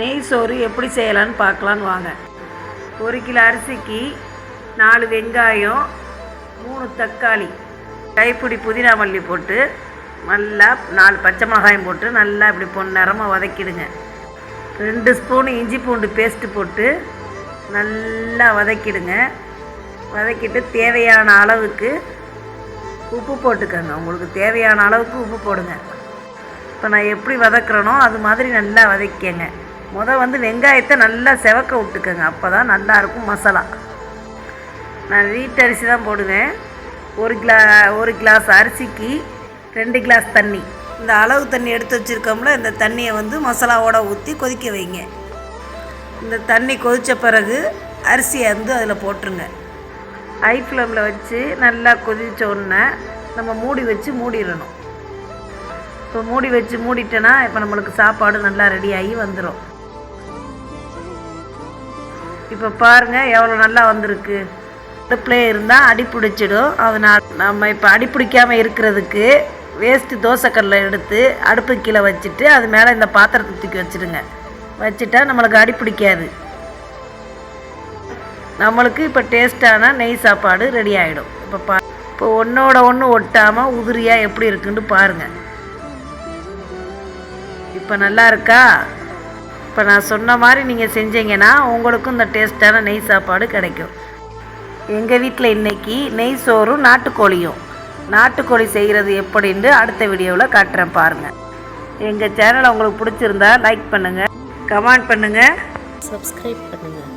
நெய் சோறு எப்படி செய்யலான்னு பார்க்கலான்னு வாங்க. ஒரு கிலோ அரிசிக்கு நாலு வெங்காயம் மூணு தக்காளி கைப்பிடி புதினா மல்லி போட்டு நல்லா நாலு பச்சை மிளகாயம் போட்டு நல்லா இப்படி பொன்னிறமாக வதக்கிடுங்க. ரெண்டு ஸ்பூன் இஞ்சி பூண்டு பேஸ்ட்டு போட்டு நல்லா வதக்கிடுங்க. வதக்கிட்டு தேவையான அளவுக்கு உப்பு போட்டுக்கோங்க. உங்களுக்கு தேவையான அளவுக்கு உப்பு போடுங்க. இப்போ நான் எப்படி வதக்குறேனோ அது மாதிரி நல்லா வதக்கிக்கங்க. முத வந்து வெங்காயத்தை நல்லா செவக்க விட்டுக்கோங்க. அப்போ தான் நல்லாயிருக்கும் மசாலா. நான் வீட்டரிசி தான் போடுவேன். ஒரு கிலா ஒரு கிளாஸ் அரிசிக்கு ரெண்டு கிளாஸ் தண்ணி. இந்த அளவு தண்ணி எடுத்து வச்சுருக்கோம்ல இந்த தண்ணியை வந்து மசாலாவோட ஊற்றி கொதிக்க வைங்க. இந்த தண்ணி கொதித்த பிறகு அரிசியை வந்து அதில் போட்டுருங்க. ஹை ஃப்ளேமில் வச்சு நல்லா கொதிச்ச உடனே நம்ம மூடி வச்சு மூடிடணும். இப்போ மூடி வச்சு மூடிட்டேன்னா இப்போ நம்மளுக்கு சாப்பாடு நல்லா ரெடியாகி வந்துடும் இப்போ பாருங்கள் எவ்வளோ நல்லா வந்திருக்கு. அடுப்பிலே இருந்தால் அடி பிடிச்சிடும். அதனால் நம்ம இப்போ அடி பிடிக்காமல் இருக்கிறதுக்கு வேஸ்ட்டு தோசைக்கல்லை எடுத்து அடுப்பு கீழே வச்சுட்டு அது மேலே இந்த பாத்திரத்தை தூக்கி வச்சுடுங்க. வச்சுட்டா நம்மளுக்கு அடி பிடிக்காது. நம்மளுக்கு இப்போ டேஸ்டான நெய் சாப்பாடு ரெடி ஆகிடும் இப்போ பா இப்போ ஒன்றோட ஒன்று ஒட்டாமல் உதிரியாக எப்படி இருக்குன்னு பாருங்கள் இப்போ நல்லா இருக்கா? இப்போ நான் சொன்ன மாதிரி நீங்கள் செஞ்சீங்கன்னா உங்களுக்கும் இந்த டேஸ்ட்டான நெய் சாப்பாடு கிடைக்கும். எங்கள் வீட்டில் இன்றைக்கி நெய் சோறும் நாட்டுக்கோழியும். நாட்டுக்கோழி செய்கிறது எப்படின்னு அடுத்த வீடியோவில் காட்டுறேன் பாருங்கள் எங்கள் சேனலை உங்களுக்கு பிடிச்சிருந்தா லைக் பண்ணுங்கள் கமெண்ட் பண்ணுங்கள் சப்ஸ்கிரைப் பண்ணுங்கள்